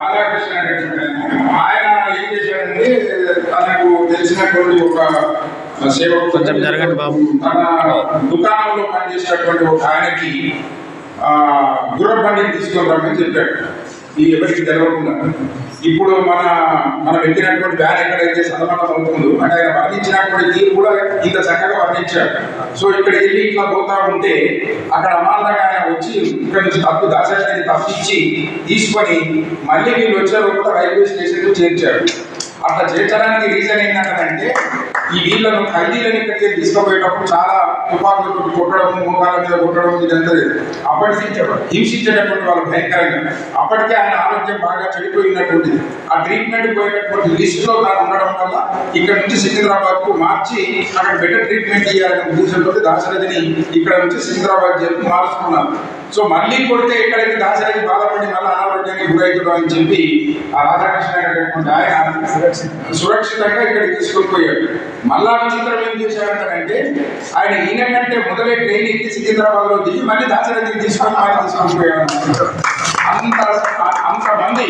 రాధాకృష్ణ ఆయన ఏం చేశాడంటే తనకు తెలిసినటువంటి ఒక సేవకు కొంచెం జరగండి బాబు. తన దుకాణంలో పనిచేసేటువంటి ఒక ఆయనకి ఆ, గుర్ర బండిని తీసుకొని రమ్మని చెప్పాడు ఈ ఎవరికి తెలవకుండా. ఇప్పుడు మన మనం ఎక్కినటువంటి బ్యాన్ ఎక్కడైతే సతమతం అవుతుందో అంటే ఆయన వర్ణించినటువంటి తీరు కూడా ఇంత చక్కగా వర్ణించాడు సో ఇక్కడ వెళ్ళి ఇట్లా పోతా ఉంటే అక్కడ అమాంతంగా ఆయన వచ్చి ఇక్కడ నుంచి తప్పు దాచాడని తప్పించి తీసుకొని మళ్ళీ వీళ్ళు వచ్చారు కూడా రైల్వే స్టేషన్కు చేర్చారు. అట్లా చేర్చడానికి రీజన్ ఏంటంటే ఈ వీళ్ళను ఖైదీలను ఇక్కడికి తీసుకుపోయేటప్పుడు చాలా తుపాకులతో కొట్టడం మోకాల మీద కొట్టడం ఇదంతా అప్పటికి హింసించేటటువంటి వాళ్ళు భయంకరంగా. అప్పటికే ఆయన ఆరోగ్యం బాగా చెడిపోయినటువంటిది. ఆ ట్రీట్మెంట్ పోయేటటువంటి లిస్ట్లో తాను ఉండడం వల్ల ఇక్కడ నుంచి సికింద్రాబాద్కు మార్చి అక్కడ బెటర్ ట్రీట్మెంట్ ఇవ్వాలనే ఉద్దేశంతో దాశరథిని ఇక్కడ నుంచి సికింద్రాబాద్ జైలుకు మారుస్తున్నారు. సో మళ్ళీ కొడితే ఎక్కడైతే దాశరథి బాధపడి మళ్ళీ అనారోగ్యానికి గురవుతాడు అని చెప్పి ఆ రాధాకృష్ణ ఆయన సురక్షితంగా. ఇక్కడికి తీసుకొని పోయాడు మళ్ళా విచిత్రం ఏం చేశాడంటే ఆయన ఈయన కంటే మొదలే ట్రైన్ ఎక్కి సికింద్రాబాద్లో దిగి మళ్ళీ దాశరథిని తీసుకొని ఆయన తీసుకొని పోయాడు. అంత మంది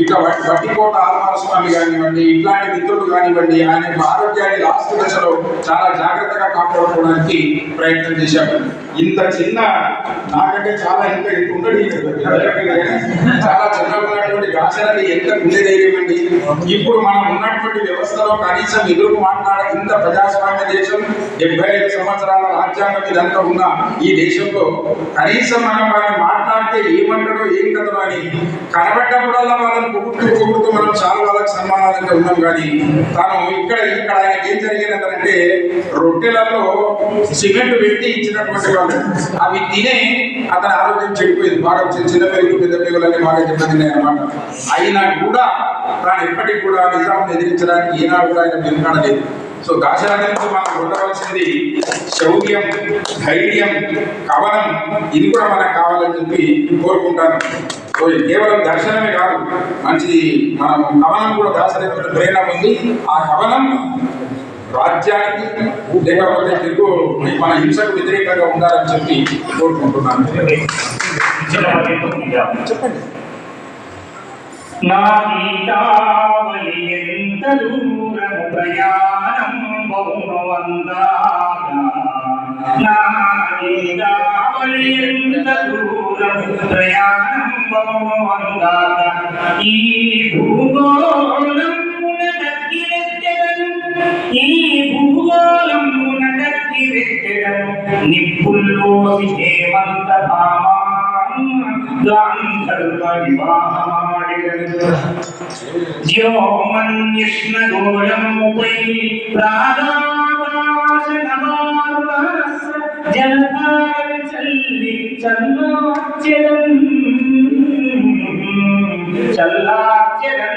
ఇట్లా బట్టికోట వట్టికోట స్వామి కానివ్వండి ఇట్లాంటి మిత్రులు కానివ్వండి ఆయన యొక్క ఆరోగ్యాన్ని లాస్ట్ దశలో చాలా జాగ్రత్తగా కాపాడుకోవడానికి ప్రయత్నం చేశాడు ఇంత చిన్న నాకంటే చాలా ఇంత ఉండడు చాలా చిన్నగా ఉన్నటువంటి ఎంత గుండె ఇప్పుడు మనం ఉన్నటువంటి వ్యవస్థలో కనీసం ఎదురు మాట్లాడే ఇంత ప్రజాస్వామ్య దేశం డెబ్బై ఐదు సంవత్సరాల రాజ్యాంగం ఇదంతా ఉన్న ఈ దేశంలో కనీసం మనం మనం మాట్లాడితే ఏమంటాడో ఏం కథనో అని కనబడ్డప్పుడల్లా మనం పొగుడుతూ పొగుడుతూ మనం చాలా వాళ్ళకి సన్మానాలుగా ఉన్నాం కానీ తాను ఇక్కడ ఇక్కడ ఆయనకి ఏం జరిగిందంటే రొట్టెలలో సిమెంట్ పెట్టి ఇచ్చినటువంటి వాళ్ళు అవి తినే అతని ఆరోగ్యం చెడిపోయింది. బాగా చిన్న చిన్న పెద్ద పేగులన్నీ బాగా దెబ్బతిన్నాయి అనమాట అయినా కూడా తాను ఎప్పటికి కూడా నిజాం ఎదిరించడానికి ఈనాడు కూడా ఆయన వెనుకడలేదు సో దాశరథి మనం ఉండవలసింది శౌర్యం ధైర్యం కవనం ఇది కూడా మనకు కావాలని చెప్పి కోరుకుంటాను. సో ఇది కేవలం దర్శనమే కాదు మంచి మనం కవనం కూడా దాశరథి ప్రేరణ ఉంది ఆ కవనం రాజ్యానికి లేకపోతే తెలుగు మన హింసకు వ్యతిరేకంగా ఉండాలని చెప్పి కోరుకుంటున్నాను. చెప్పండి. నా గీతావళి ఎంత దూరము ప్రయాణం బహును అందాక నా గీతావళి ఈ భూగోళం దక్కి వెత్తెదను ജനതായ ചൊല്ലി ചല്ലോ അച്ഛനും ചല്ലാച്ഛനും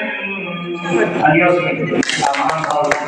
അടിയോസ്